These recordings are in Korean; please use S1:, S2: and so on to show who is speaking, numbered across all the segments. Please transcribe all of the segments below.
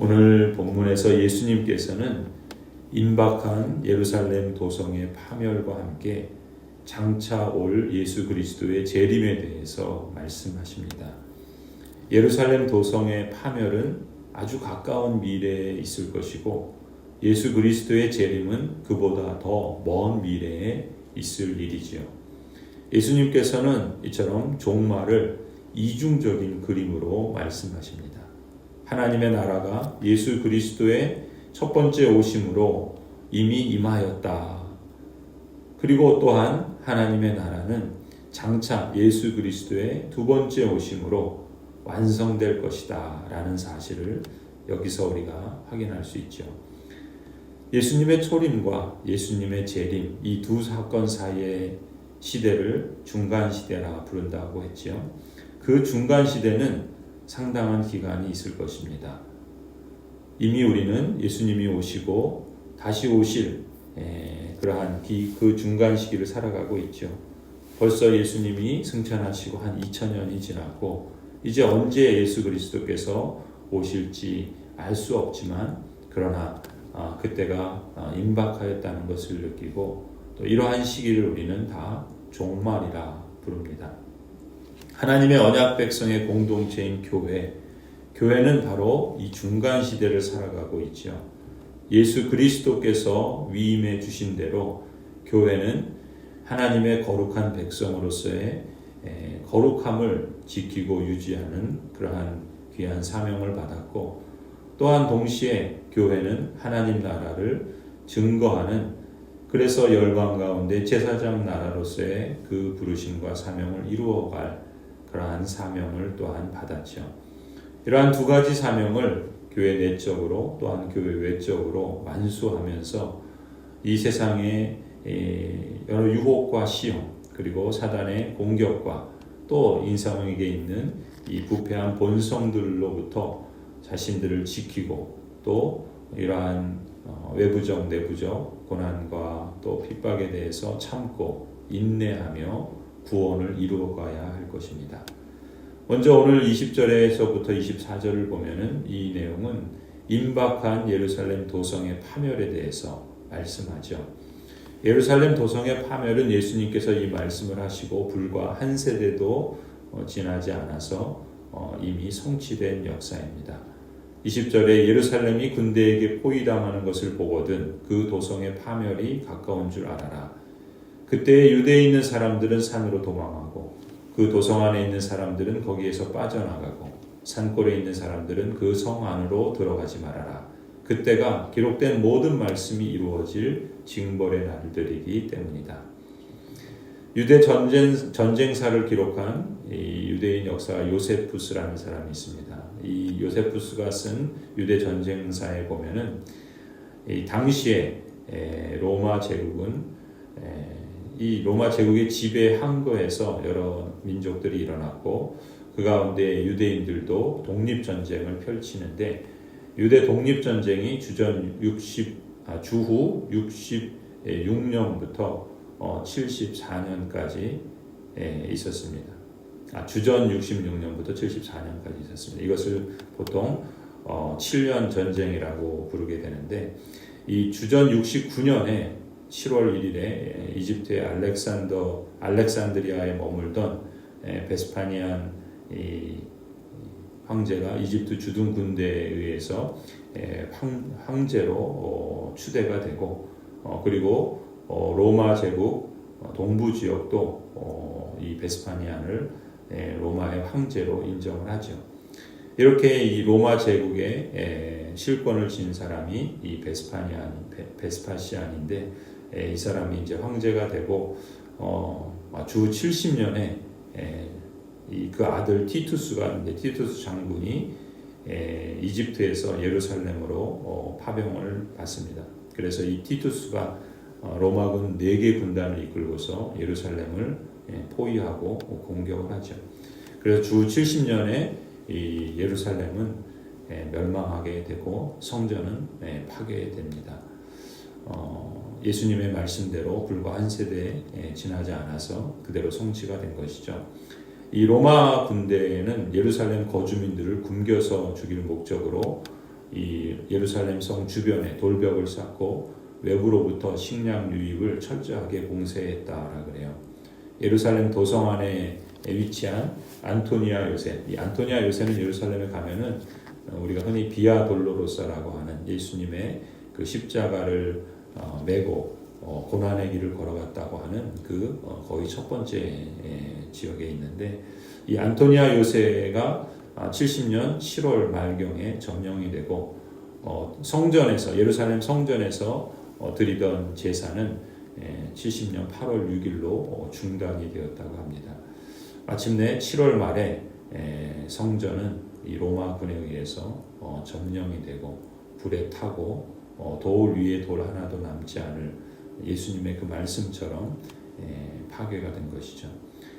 S1: 오늘 본문에서 예수님께서는 임박한 예루살렘 도성의 파멸과 함께 장차 올 예수 그리스도의 재림에 대해서 말씀하십니다. 예루살렘 도성의 파멸은 아주 가까운 미래에 있을 것이고 예수 그리스도의 재림은 그보다 더 먼 미래에 있을 일이지요. 예수님께서는 이처럼 종말을 이중적인 그림으로 말씀하십니다. 하나님의 나라가 예수 그리스도의 첫 번째 오심으로 이미 임하였다. 그리고 또한 하나님의 나라는 장차 예수 그리스도의 두 번째 오심으로 완성될 것이다. 라는 사실을 여기서 우리가 확인할 수 있죠. 예수님의 초림과 예수님의 재림, 이 두 사건 사이의 시대를 중간 시대라 부른다고 했지요. 그 중간 시대는 상당한 기간이 있을 것입니다. 이미 우리는 예수님이 오시고 다시 오실 그러한 그 중간 시기를 살아가고 있죠. 벌써 예수님이 승천하시고 한 2000년이 지났고 이제 언제 예수 그리스도께서 오실지 알 수 없지만 그러나 그때가 임박하였다는 것을 느끼고 또 이러한 시기를 우리는 다 종말이라 부릅니다. 하나님의 언약 백성의 공동체인 교회, 교회는 바로 이 중간 시대를 살아가고 있죠. 예수 그리스도께서 위임해 주신 대로 교회는 하나님의 거룩한 백성으로서의 거룩함을 지키고 유지하는 그러한 귀한 사명을 받았고 또한 동시에 교회는 하나님 나라를 증거하는 그래서 열방 가운데 제사장 나라로서의 그 부르심과 사명을 이루어갈 그러한 사명을 또한 받았죠. 이러한 두 가지 사명을 교회 내적으로 또한 교회 외적으로 완수하면서 이 세상의 여러 유혹과 시험 그리고 사단의 공격과 또 인상에게 있는 이 부패한 본성들로부터 자신들을 지키고 또 이러한 어, 외부적 내부적 고난과 또 핍박에 대해서 참고 인내하며 구원을 이루어가야 할 것입니다. 먼저 오늘 20절에서부터 24절을 보면은 이 내용은 임박한 예루살렘 도성의 파멸에 대해서 말씀하죠. 예루살렘 도성의 파멸은 예수님께서 이 말씀을 하시고 불과 한 세대도 어, 지나지 않아서 어, 이미 성취된 역사입니다. 20절에 예루살렘이 군대에게 포위당하는 것을 보거든 그 도성의 파멸이 가까운 줄 알아라. 그때 유대에 있는 사람들은 산으로 도망하고 그 도성 안에 있는 사람들은 거기에서 빠져나가고 산골에 있는 사람들은 그 성 안으로 들어가지 말아라. 그때가 기록된 모든 말씀이 이루어질 징벌의 날들이기 때문이다. 유대 전쟁, 전쟁사를 기록한 유대인 역사 요세푸스라는 사람이 있습니다. 이 요세푸스가 쓴 유대 전쟁사에 보면은 당시에 로마 제국은 이 로마 제국의 지배한 거에서 여러 민족들이 일어났고 그 가운데 유대인들도 독립 전쟁을 펼치는데 유대 독립 전쟁이 주전 60 아, 주후 66년부터 어, 74년까지 예, 있었습니다. 아, 주전 66년부터 74년까지 있었습니다. 이것을 보통 어, 7년 전쟁이라고 부르게 되는데 이 주전 69년에 7월 1일에 이집트의 알렉산더 알렉산드리아에 머물던 베스파니안 황제가 이집트 주둔 군대에 의해서 황제로 어, 추대가 되고 어, 그리고 어, 로마 제국 동부 지역도 이 베스파니안을 로마의 황제로 인정을 하죠. 이렇게 이 로마 제국의 실권을 진 사람이 이 베스파니안 베스파시안인데 이 사람이 이제 황제가 되고 주 70년에 그 아들 티투스가 이제 티투스 장군이 이집트에서 예루살렘으로 파병을 받습니다. 그래서 이 티투스가 어, 로마군 4개 군단을 이끌고서 예루살렘을 포위하고 공격을 하죠. 그래서 주 70년에 이 예루살렘은 멸망하게 되고 성전은 파괴됩니다. 어, 예수님의 말씀대로 불과 한 세대 지나지 않아서 그대로 성취가 된 것이죠. 이 로마 군대는 예루살렘 거주민들을 굶겨서 죽일 목적으로 이 예루살렘 성 주변에 돌벽을 쌓고 외부로부터 식량 유입을 철저하게 봉쇄했다라 그래요. 예루살렘 도성 안에 위치한 안토니아 요새. 이 안토니아 요새는 예루살렘에 가면은 어, 우리가 흔히 비아 돌로로사라고 하는 예수님의 그 십자가를 어, 메고 어, 고난의 길을 걸어갔다고 하는 그 어, 거의 첫 번째 에, 지역에 있는데 이 안토니아 요새가 아, 70년 7월 말경에 점령이 되고 어, 성전에서 예루살렘 성전에서 어, 드리던 제사는 에, 70년 8월 6일로 어, 중단이 되었다고 합니다. 마침내 7월 말에 에, 성전은 이 로마 군에 의해서 어, 점령이 되고 불에 타고 어, 돌 위에 돌 하나도 남지 않을 예수님의 그 말씀처럼 에, 파괴가 된 것이죠.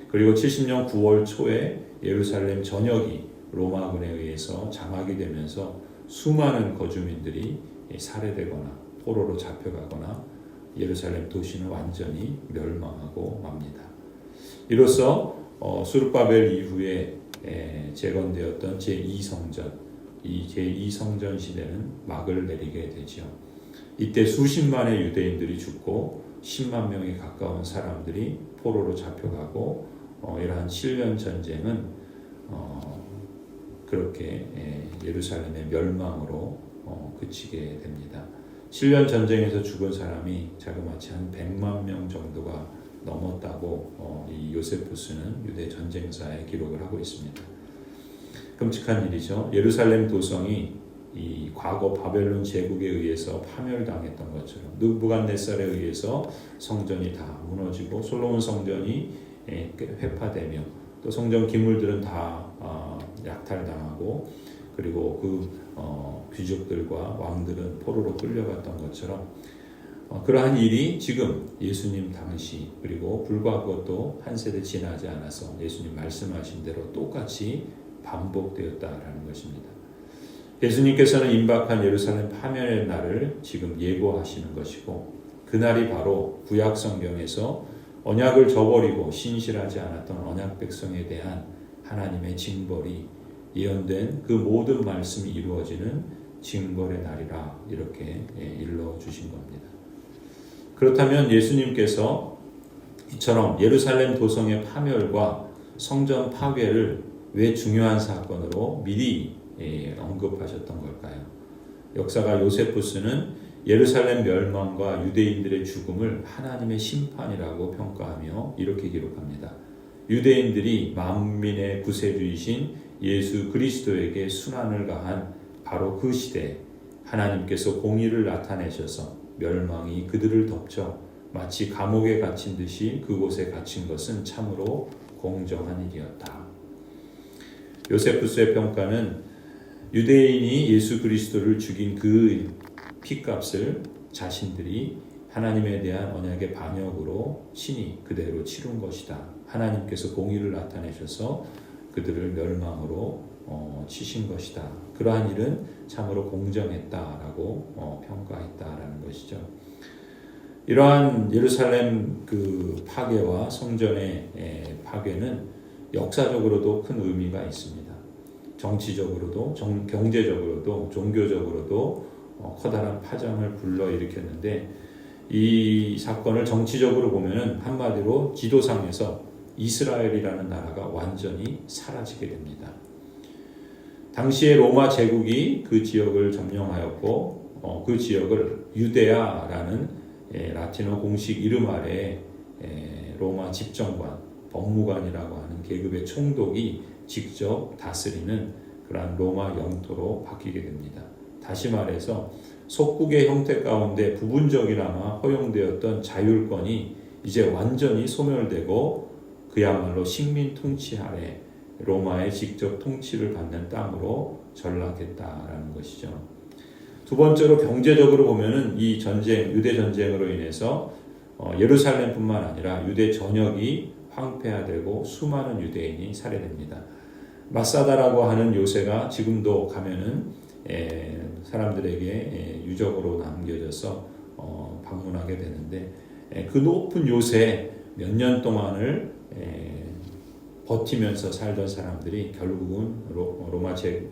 S1: 그리고 70년 9월 초에 예루살렘 전역이 로마군에 의해서 장악이 되면서 수많은 거주민들이 살해되거나 포로로 잡혀가거나 예루살렘 도시는 완전히 멸망하고 맙니다. 이로써 어, 수르바벨 이후에 에, 재건되었던 제2성전, 이 제2성전 시대는 막을 내리게 되죠. 이때 수십만의 유대인들이 죽고 10만 명에 가까운 사람들이 포로로 잡혀가고 어, 이러한 7년 전쟁은 어, 그렇게 에, 예루살렘의 멸망으로 어, 그치게 됩니다. 7년 전쟁에서 죽은 사람이 자그마치 한 100만 명 정도가 넘었다고 어, 이 요세푸스는 유대 전쟁사에 기록을 하고 있습니다. 끔찍한 일이죠. 예루살렘 도성이 이 과거 바벨론 제국에 의해서 파멸당했던 것처럼 느부갓네살에 의해서 성전이 다 무너지고 솔로몬 성전이 예, 회파되며 또 성전 기물들은 다 어, 약탈당하고 그리고 그 어, 귀족들과 왕들은 포로로 끌려갔던 것처럼 어, 그러한 일이 지금 예수님 당시 그리고 불과 그것도 한 세대 지나지 않아서 예수님 말씀하신 대로 똑같이 반복되었다라는 것입니다. 예수님께서는 임박한 예루살렘 파멸의 날을 지금 예고하시는 것이고 그날이 바로 구약 성경에서 언약을 저버리고 신실하지 않았던 언약 백성에 대한 하나님의 징벌이 예언된 그 모든 말씀이 이루어지는 징벌의 날이라 이렇게 일러 주신 겁니다. 그렇다면 예수님께서 이처럼 예루살렘 도성의 파멸과 성전 파괴를 왜 중요한 사건으로 미리 언급하셨던 걸까요? 역사가 요세푸스는 예루살렘 멸망과 유대인들의 죽음을 하나님의 심판이라고 평가하며 이렇게 기록합니다. 유대인들이 만민의 구세주이신 예수 그리스도에게 순환을 가한 바로 그 시대에 하나님께서 공의를 나타내셔서 멸망이 그들을 덮쳐 마치 감옥에 갇힌 듯이 그곳에 갇힌 것은 참으로 공정한 일이었다. 요세푸스의 평가는 유대인이 예수 그리스도를 죽인 그 피값을 자신들이 하나님에 대한 언약의 반역으로 친히 그대로 치룬 것이다. 하나님께서 공의를 나타내셔서 그들을 멸망으로 어, 치신 것이다. 그러한 일은 참으로 공정했다라고 어, 평가했다라는 것이죠. 이러한 예루살렘 그 파괴와 성전의 에, 파괴는 역사적으로도 큰 의미가 있습니다. 정치적으로도 정, 경제적으로도 종교적으로도 어, 커다란 파장을 불러일으켰는데 이 사건을 정치적으로 보면은 한마디로 지도상에서 이스라엘이라는 나라가 완전히 사라지게 됩니다. 당시에 로마 제국이 그 지역을 점령하였고 어, 그 지역을 유데아라는 예, 라틴어 공식 이름 아래 예, 로마 집정관, 법무관이라고 하는 계급의 총독이 직접 다스리는 그러한 로마 영토로 바뀌게 됩니다. 다시 말해서 속국의 형태 가운데 부분적이나마 허용되었던 자율권이 이제 완전히 소멸되고 그야말로 식민 통치 아래 로마의 직접 통치를 받는 땅으로 전락했다라는 것이죠. 두 번째로 경제적으로 보면은 이 전쟁, 유대 전쟁으로 인해서 어, 예루살렘뿐만 아니라 유대 전역이 황폐화되고 수많은 유대인이 살해됩니다. 마사다라고 하는 요새가 지금도 가면은 에, 사람들에게 에, 유적으로 남겨져서 어, 방문하게 되는데 에, 그 높은 요새 몇 년 동안을 에, 버티면서 살던 사람들이 결국은 로, 마 제,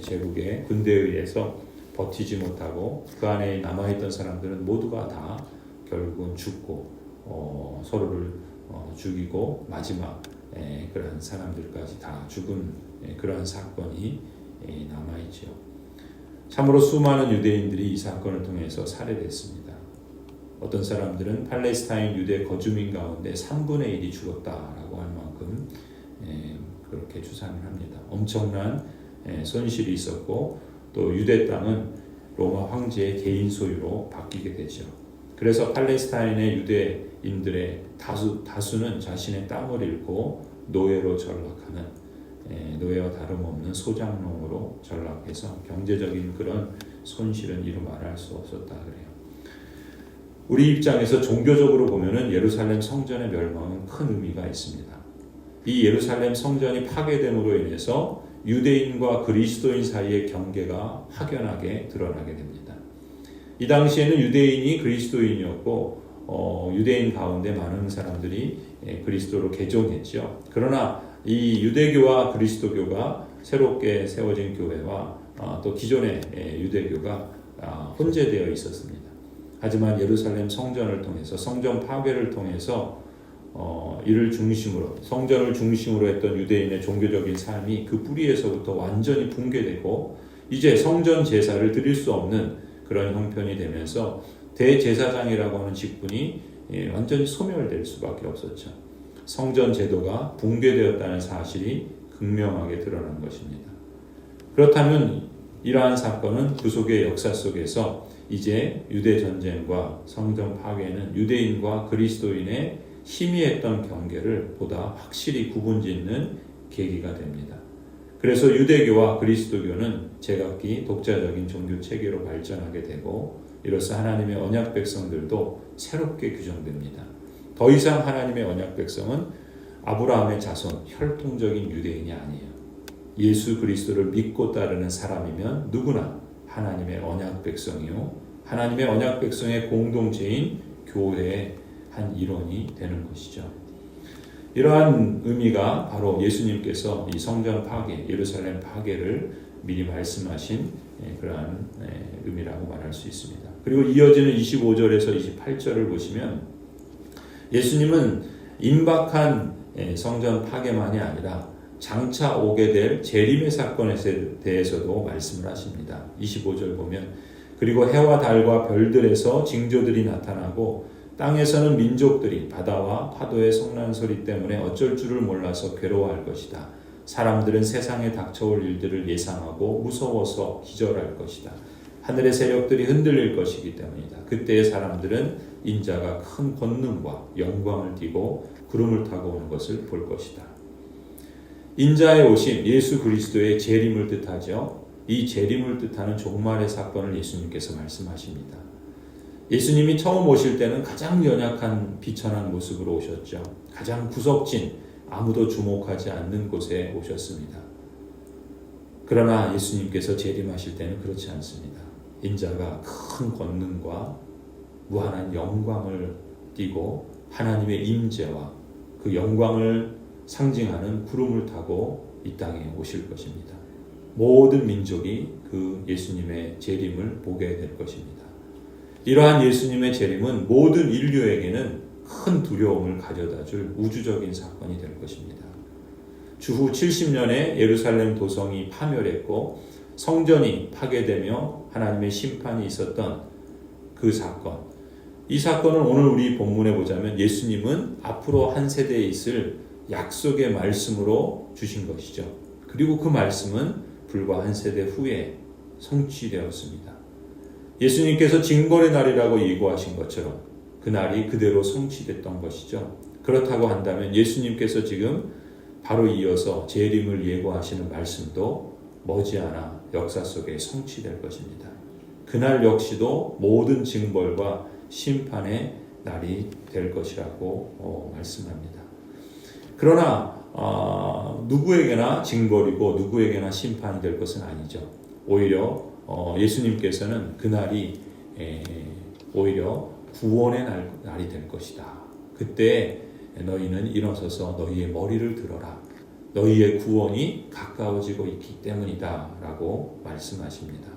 S1: 제국의 군대에 의해서 버티지 못하고 그 안에 남아있던 사람들은 모두가 다 결국은 죽고 어, 서로를 어, 죽이고 마지막 에, 그러한 사람들까지 다 죽은 에, 그러한 사건이 에, 남아있죠. 참으로 수많은 유대인들이 이 사건을 통해서 살해됐습니다. 어떤 사람들은 팔레스타인 유대 거주민 가운데 3분의 1이 죽었다라고 할 만큼 에, 그렇게 주장을 합니다. 엄청난 에, 손실이 있었고 또 유대 땅은 로마 황제의 개인 소유로 바뀌게 되죠. 그래서 팔레스타인의 유대인들의 다수 다수는 자신의 땅을 잃고 노예로 전락하는 에, 노예와 다름없는 소장농으로 전락해서 경제적인 그런 손실은 이루 말할 수 없었다 그래요. 우리 입장에서 종교적으로 보면은 예루살렘 성전의 멸망은 큰 의미가 있습니다. 이 예루살렘 성전이 파괴됨으로 인해서 유대인과 그리스도인 사이의 경계가 확연하게 드러나게 됩니다. 이 당시에는 유대인이 그리스도인이었고 어, 유대인 가운데 많은 사람들이 예, 그리스도로 개종했죠. 그러나 이 유대교와 그리스도교가 새롭게 세워진 교회와 아, 또 기존의 예, 유대교가 아, 혼재되어 있었습니다. 하지만 예루살렘 성전을 통해서 성전 파괴를 통해서 어, 이를 중심으로 성전을 중심으로 했던 유대인의 종교적인 삶이 그 뿌리에서부터 완전히 붕괴되고 이제 성전 제사를 드릴 수 없는 그런 형편이 되면서 대제사장이라고 하는 직분이 예, 완전히 소멸될 수밖에 없었죠. 성전 제도가 붕괴되었다는 사실이 극명하게 드러난 것입니다. 그렇다면 이러한 사건은 그 속의 역사 속에서 이제 유대 전쟁과 성전 파괴는 유대인과 그리스도인의 희미했던 경계를 보다 확실히 구분짓는 계기가 됩니다. 그래서 유대교와 그리스도교는 제각기 독자적인 종교 체계로 발전하게 되고 이로써 하나님의 언약 백성들도 새롭게 규정됩니다. 더 이상 하나님의 언약 백성은 아브라함의 자손, 혈통적인 유대인이 아니에요. 예수 그리스도를 믿고 따르는 사람이면 누구나 하나님의 언약 백성이요. 하나님의 언약 백성의 공동체인 교회의 한 일원이 되는 것이죠. 이러한 의미가 바로 예수님께서 이 성전 파괴, 예루살렘 파괴를 미리 말씀하신 예, 그러한 예, 의미라고 말할 수 있습니다. 그리고 이어지는 25절에서 28절을 보시면 예수님은 임박한 예, 성전 파괴만이 아니라 장차 오게 될 재림의 사건에 대해서도 말씀을 하십니다. 25절 보면 그리고 해와 달과 별들에서 징조들이 나타나고 땅에서는 민족들이 바다와 파도의 성난 소리 때문에 어쩔 줄을 몰라서 괴로워할 것이다. 사람들은 세상에 닥쳐올 일들을 예상하고 무서워서 기절할 것이다. 하늘의 세력들이 흔들릴 것이기 때문이다. 그때의 사람들은 인자가 큰 권능과 영광을 띠고 구름을 타고 오는 것을 볼 것이다. 인자의 오심, 예수 그리스도의 재림을 뜻하죠. 이 재림을 뜻하는 종말의 사건을 예수님께서 말씀하십니다. 예수님이 처음 오실 때는 가장 연약한 비천한 모습으로 오셨죠. 가장 구석진, 아무도 주목하지 않는 곳에 오셨습니다. 그러나 예수님께서 재림하실 때는 그렇지 않습니다. 인자가 큰 권능과 무한한 영광을 띠고 하나님의 임재와 그 영광을 상징하는 구름을 타고 이 땅에 오실 것입니다. 모든 민족이 그 예수님의 재림을 보게 될 것입니다. 이러한 예수님의 재림은 모든 인류에게는 큰 두려움을 가져다 줄 우주적인 사건이 될 것입니다. 주후 70년에 예루살렘 도성이 파멸했고 성전이 파괴되며 하나님의 심판이 있었던 그 사건. 이 사건을 오늘 우리 본문에 보자면 예수님은 앞으로 한 세대에 있을 약속의 말씀으로 주신 것이죠. 그리고 그 말씀은 불과 한 세대 후에 성취되었습니다. 예수님께서 징벌의 날이라고 예고하신 것처럼 그 날이 그대로 성취됐던 것이죠. 그렇다고 한다면 예수님께서 지금 바로 이어서 재림을 예고하시는 말씀도 머지않아 역사 속에 성취될 것입니다. 그날 역시도 모든 징벌과 심판의 날이 될 것이라고 어, 말씀합니다. 그러나 어, 누구에게나 징벌이고 누구에게나 심판이 될 것은 아니죠. 오히려 어, 예수님께서는 그날이 에, 오히려 구원의 날, 날이 될 것이다. 그때 너희는 일어서서 너희의 머리를 들어라. 너희의 구원이 가까워지고 있기 때문이다. 라고 말씀하십니다.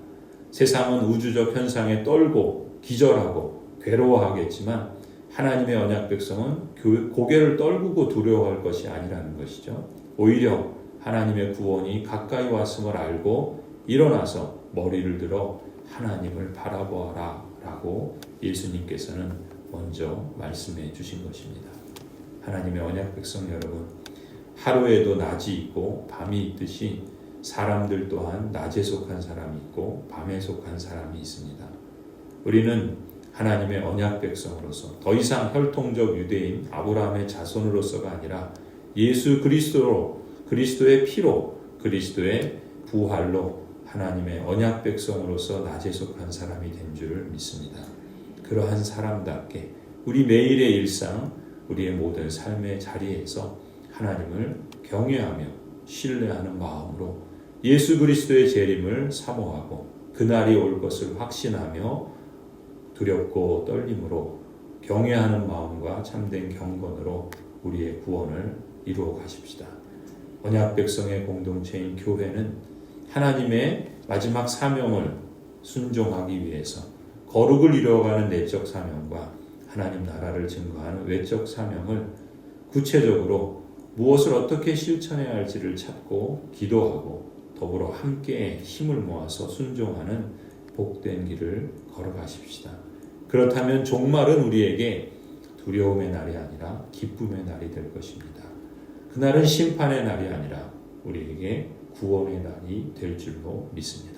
S1: 세상은 우주적 현상에 떨고 기절하고 괴로워하겠지만 하나님의 언약 백성은 교- 고개를 떨구고 두려워할 것이 아니라는 것이죠. 오히려 하나님의 구원이 가까이 왔음을 알고 일어나서 머리를 들어 하나님을 바라보아라 라고 예수님께서는 먼저 말씀해 주신 것입니다. 하나님의 언약 백성 여러분, 하루에도 낮이 있고 밤이 있듯이 사람들 또한 낮에 속한 사람이 있고 밤에 속한 사람이 있습니다. 우리는 하나님의 언약 백성으로서 더 이상 혈통적 유대인 아브라함의 자손으로서가 아니라 예수 그리스도로 그리스도의 피로 그리스도의 부활로 하나님의 언약 백성으로서 낮에 속한 사람이 된 줄을 믿습니다. 그러한 사람답게 우리 매일의 일상, 우리의 모든 삶의 자리에서 하나님을 경외하며 신뢰하는 마음으로 예수 그리스도의 재림을 사모하고 그날이 올 것을 확신하며 두렵고 떨림으로 경외하는 마음과 참된 경건으로 우리의 구원을 이루어 가십시다. 언약 백성의 공동체인 교회는 하나님의 마지막 사명을 순종하기 위해서 거룩을 이루어가는 내적 사명과 하나님 나라를 증거하는 외적 사명을 구체적으로 무엇을 어떻게 실천해야 할지를 찾고 기도하고 더불어 함께 힘을 모아서 순종하는 복된 길을 걸어가십시다. 그렇다면 종말은 우리에게 두려움의 날이 아니라 기쁨의 날이 될 것입니다. 그날은 심판의 날이 아니라 우리에게 구원의 날이 될 줄로 믿습니다.